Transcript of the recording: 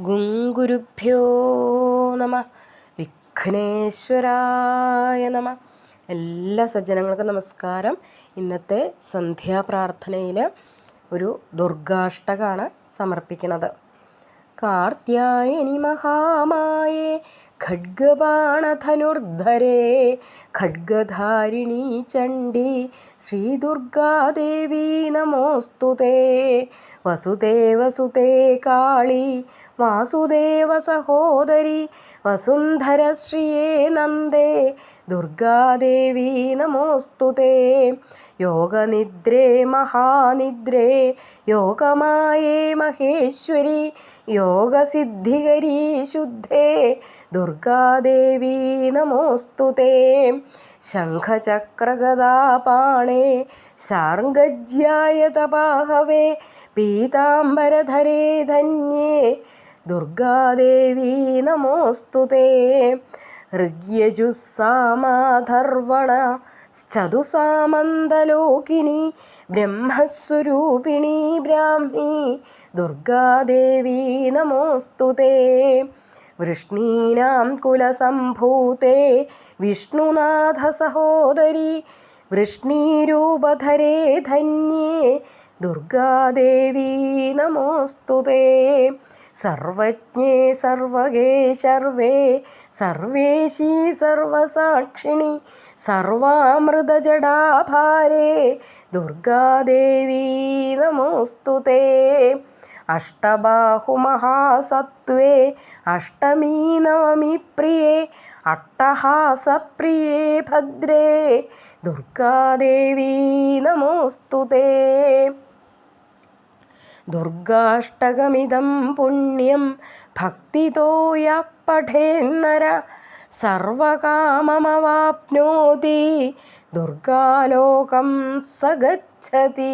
ഗുങ്കുരുഭ്യോ നമ. വിഘ്നേശ്വരായ നമ. എല്ലാ സജ്ജനങ്ങൾക്കും നമസ്കാരം. ഇന്നത്തെ സന്ധ്യാപ്രാർത്ഥനയിൽ ഒരു ദുർഗാഷ്ടകാണ് സമർപ്പിക്കുന്നത്. കാർത്യായനി മഹാമായേ ഖഡ്ഗബാണധനുർധരേ ഖഡ്ഗധാരിണീ ചണ്ഡി ശ്രീദുർഗാദേവീ ദുർഗാദേവി നമോസ്തുതേ വസുദേവസുതേ കാളി വാസുദേവ സഹോദരി വസുന്ധരശ്രിയേ നന്ദേ ദുർഗാദേവീ നമോസ്തുതേ. യോഗനിദ്രേ മഹാനിദ്രേ യോഗമായേ മഹേശ്വരി യോഗസിദ്ധികരീ ശുദ്ധേ ദുർഗാദേവി നമോസ്തു ശംഖചക്രഗദാപാണേ. ശാർഗജ്യായതപാഹവേ പീതാംബരധരേ ധന്യേ. ദുർഗാദേവി നമോസ്തു ഋഗ്യജുസ്സാമാധർവണ ചതുസാമന്തലോകിനി ബ്രഹ്മസ്വരൂപിണി ബ്രാഹ്മി ദുർഗാദേവി നമോസ്തു തേ. വൃഷ്ണീനാം കുലസംഭൂതേ വിഷ്ണുനാഥസഹോദരി വൃഷ്ണീരൂപധരേ ധന്യേ ദുർഗാദേവീ നമോസ്തു തേ. സർവജ്ഞേ സർവഗേ സർവേ സർവേശി സർവസാക്ഷിണി സർവാമൃതജടാഭാരേ ദുർഗാദേവീ നമോസ്തു തേ. അഷ്ടബാഹുമഹാസത്വേ അഷ്ടമീ നവമി പ്രിയേ അട്ടഹാസപ്രിയേ ഭദ്രേ ദുർഗാദേവീ നമോസ്തു തേ. ദുർഗാഷ്ടകമിതം പുണ്യം ഭക്തിതോയ പഠേന്നര സർവകാമമവാപ്നോതി ദുർഗാലോകം സ ഗച്ഛതി